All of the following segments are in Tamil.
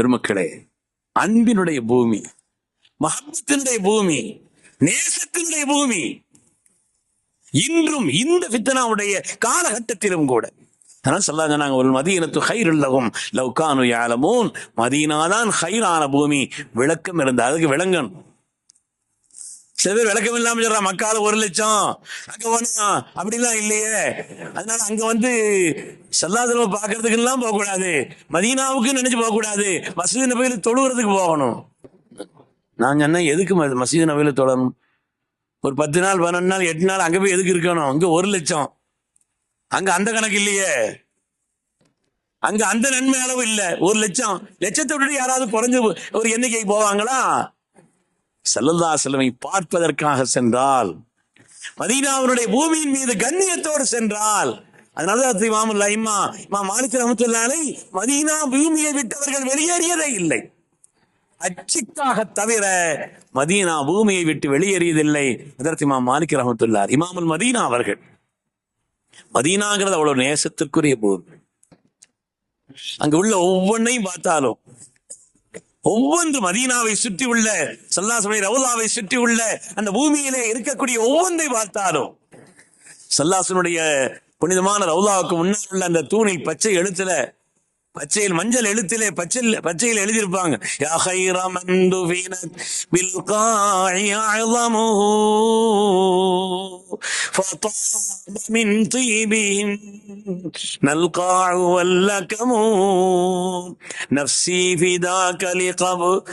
பெருமக்களே அன்பினுடைய பூமி மஹப்பத்தினுடைய பூமி நேசத்தினுடைய பூமி இன்றும் இந்த பித்தனாவுடைய காலகட்டத்திலும் கூட. சொல்லாங்க நாங்க ஒரு மதீனத்து ஹைருல்லகும் லவ்கானு யாலமூன். மதீனாதான் ஹைரான பூமி. விளக்கம் இருந்தால் அதுக்கு விளங்கணும். சில பேர் விளக்கம் இல்லாம சொல்றா மக்கால ஒரு லட்சம். அங்க போனா அப்படிலாம் இல்லையே. அதனால அங்க வந்து சல்லாதலம பாக்குறதுக்கு எல்லாம் போக கூடாது மதீனாவுக்கு நினைச்சு போக கூடாது மசூதி நபையில தொழுகிறதுக்கு போகணும். நான் சொன்னேன் எதுக்கு ம- மசீது நபையில தொழணும்? ஒரு பத்து நாள் பன்னெண்டு நாள் எட்டு நாள் அங்க போய் எதுக்கு இருக்கணும்? அங்க ஒரு லட்சம். அங்க அந்த கணக்கு இல்லையே. அங்க அந்த நன்மை அளவு இல்லை. ஒரு லட்சம். லட்சத்தை விட்டு யாராவது குறைஞ்சு ஒரு எண்ணிக்கைக்கு போவாங்களா? செல்லல்லா செல்வமை பார்ப்பதற்காக சென்றால் மதீனாவினுடைய பூமியின் மீது கண்ணியத்தோடு சென்றால் அதனால தான் இமாம் இம்மா இமா மாலிக் மதீனா பூமியை விட்டவர்கள் வெளியேறியதே இல்லை. அச்சுக்காக தவிர மதீனா பூமியை விட்டு வெளியேறியதில்லை அதற்கு இமாம் மாலிக் ரஹமத்துல்லார் இமாமுல் மதீனா அவர்கள். மதீனாங்கிறது அவ்வளவு நேசத்திற்குரிய பூமி. அங்கு உள்ள ஒவ்வொன்றையும் பார்த்தாலும் ஒவ்வொன்று மதீனாவை சுற்றி உள்ள சல்லாசமை ரவுலாவை சுற்றி உள்ள அந்த பூமியிலே இருக்கக்கூடிய ஒவ்வொன்றை பார்த்தாலும் சல்லாசனுடைய புனிதமான ரவுலாவுக்கு முன்னால் உள்ள அந்த தூணில் பச்சை எழுத்துல பச்சையில் மஞ்சள் எழுத்திலே பச்சையில் பச்சையில் எழுதியிருப்பாங்க. யா خير من دفنت بالقاع أعظمه فطاب من طيبهم القاع واللكم نفسي فداك لقبر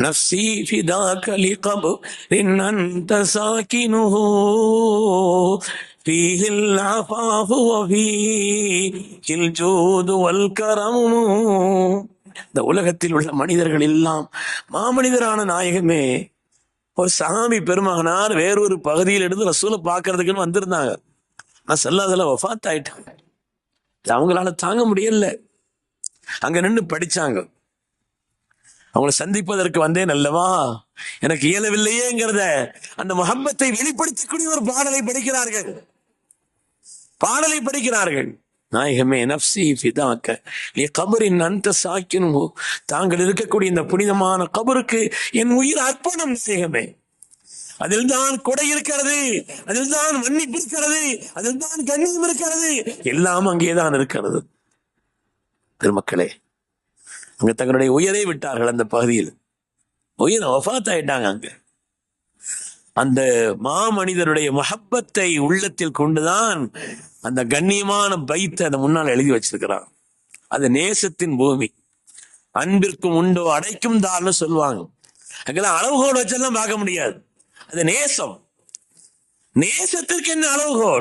نفسي فداك لقبر إن أنت ساكنه فيه العفاف وفيه الجود والكرم இந்த உலகத்தில் உள்ள மனிதர்கள் எல்லாம் மாமனிதரான நாயகமே ஒரு சாமி பெருமகனார் வேறொரு பகுதியில் இருந்து ரசூலை பார்க்கறதுக்குன்னு வந்திருந்தாங்க. நான் செல்லாதல வஃத் ஆயிட்டாங்க அவங்களால தாங்க முடியல. அங்க நின்று படிச்சாங்க. அவங்களை சந்திப்பதற்கு வந்தேன் அல்லவா? எனக்கு இயலவில்லையேங்கிறத அந்த முகம்பத்தை வெளிப்படுத்தக்கூடிய ஒரு பாடலை படிக்கிறார்கள். பாடலை படிக்கிறார்கள். நாயகமே நப்சி ஃபிதாக்க நீ கபரின் அந்த சாக்கினும். தாங்கள் இருக்கக்கூடிய இந்த புனிதமான கபருக்கு என் உயிர் அர்ப்பணம் நாயகமே. அதில் தான் கொடை இருக்கிறது அதில் தான் மன்னிப்பு இருக்கிறது அதில் தான் கண்ணியம் இருக்கிறது. எல்லாம் அங்கேதான் இருக்கிறது. பெருமக்களே அங்க தங்களுடைய உயிரை விட்டார்கள் அந்த பகுதியில். உயிர் வஃத் ஆயிட்டாங்க அந்த மாமனிதருடைய மஹப்பத்தை உள்ளத்தில் கொண்டுதான் அந்த கண்ணியமான பைத்தை அந்த முன்னால் எழுதி வச்சிருக்கிறான். அது நேசத்தின் பூமி. அன்பிற்கும் உண்டோ அடைக்கும் தான்னு சொல்லுவாங்க. அங்கெல்லாம் அளவுகோல் வச்செல்லாம் பார்க்க முடியாது. அது நேசம். நேசத்திற்கு என்ன அளவுகோல்